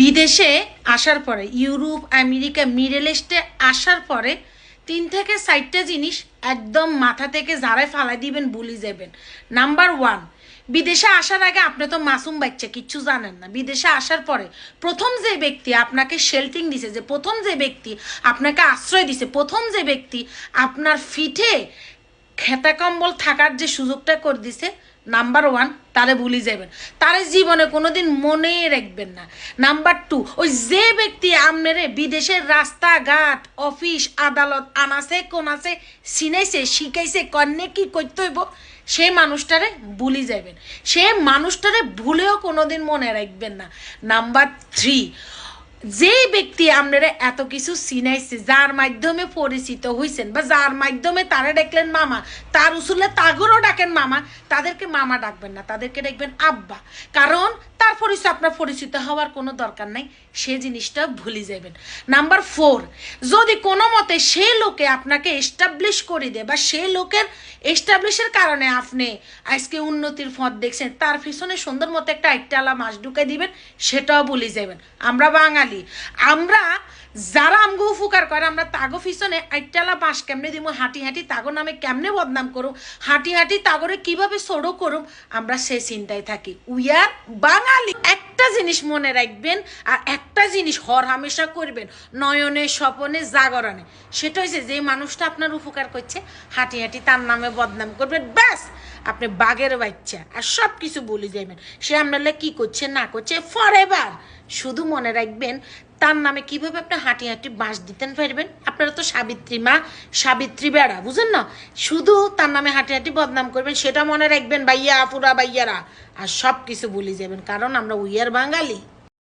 বিদেশে আসার পরে, ইউরোপ, আমেরিকা, মিডল ইস্টে আসার পরে তিন থেকে চারটা জিনিস একদম মাথা থেকে যারাই ফালাই দিবেন, ভুলি যাবেন। নাম্বার ওয়ান বিদেশে আসার আগে আপনি তো মাসুম বাচ্চা, কিচ্ছু জানেন না। বিদেশে আসার পরে প্রথম যে ব্যক্তি আপনাকে শেল্টিং দিছে, যে প্রথম যে ব্যক্তি আপনাকে আশ্রয় দিছে, প্রথম যে ব্যক্তি আপনার ফিটে খেতা কম্বল থাকার যে সুযোগটা করে দিছে নাম্বার ওয়ান তারে ভুলি যাবেন। তারে জীবনে কোনোদিন মনে রাখবেন না। নাম্বার টু ওই যে ব্যক্তি আমনেরে বিদেশের রাস্তাঘাট, অফিস, আদালত, আনাছে, কোনাছে, চিনাইছে, শিখাইছে, কন্যে কি করতে হইব, সে মানুষটারে ভুলি যাবেন। সে মানুষটারে ভুলেও কোনোদিন মনে রাখবেন না। নাম্বার থ্রি যে ব্যক্তি আপনারা এত কিছু চিনাইছে, যার মাধ্যমে পরিচিত হয়েছেন বা যার মাধ্যমে তারা ডাকলেন মামা, তার উসুলে তাগরও ডাকেন মামা, তাদেরকে মামা ডাকবেন না, তাদেরকে ডাকবেন আব্বা। কারণ তার পরিচয়, আপনার পরিচিত হওয়ার কোনো দরকার নাই, সে জিনিসটা ভুলে যাবেন নাম্বার ফোর, যদি কোনো মতে সে লোকে আপনাকে এস্টাবলিশ করে দেয় বা সে লোকের এস্টাবলিশের কারণে আপনি আজকে উন্নতির ফদ দেখছেন, তার পিছনে সুন্দর মতো একটা একটালা মাছ ঢুকে দিবেন, সেটাও ভুলে যাবেন আমরা বাঙালি। আমরা যারা আমগো উপকার করে, আমরা তাগো পিছনে আইটালা বাঁশ কেমনে দিব হাঁটি হাঁটি তাগো নামে কেমনে বদনাম করুম হাঁটি হাঁটি তাগরে কীভাবে সড়ো করুম আমরা সে চিন্তায় থাকি। We are Bangali. একটা জিনিস মনে রাখবেন আর একটা জিনিস হর হামেশা করবেন, নয়নে, স্বপনে, জাগরণে। সেটা হচ্ছে যে মানুষটা আপনার উপকার করছে, হাঁটি হাঁটি তার নামে বদনাম করবেন ব্যাস। আপনি বাঘের বাচ্চা, আর সব কিছু বলে যাবেন সে আপনারা কি করছে, না করছে ফর এভার শুধু মনে রাখবেন, তার নামে কীভাবে আপনি হাঁটি হাঁটি বাঁশ দিতেন পারবেন? আপনারা তো সাবিত্রী মা, সাবিত্রী বেড়া, বুঝেন না? শুধু তার নামে হাঁটি হাঁটি বদনাম করবেন, সেটা মনে রাখবেন, ভাইয়া, আপুরা, ভাইয়ারা। আর সব কিছু ভুলে যাবেন কারণ আমরা উইয়ার বাঙালি।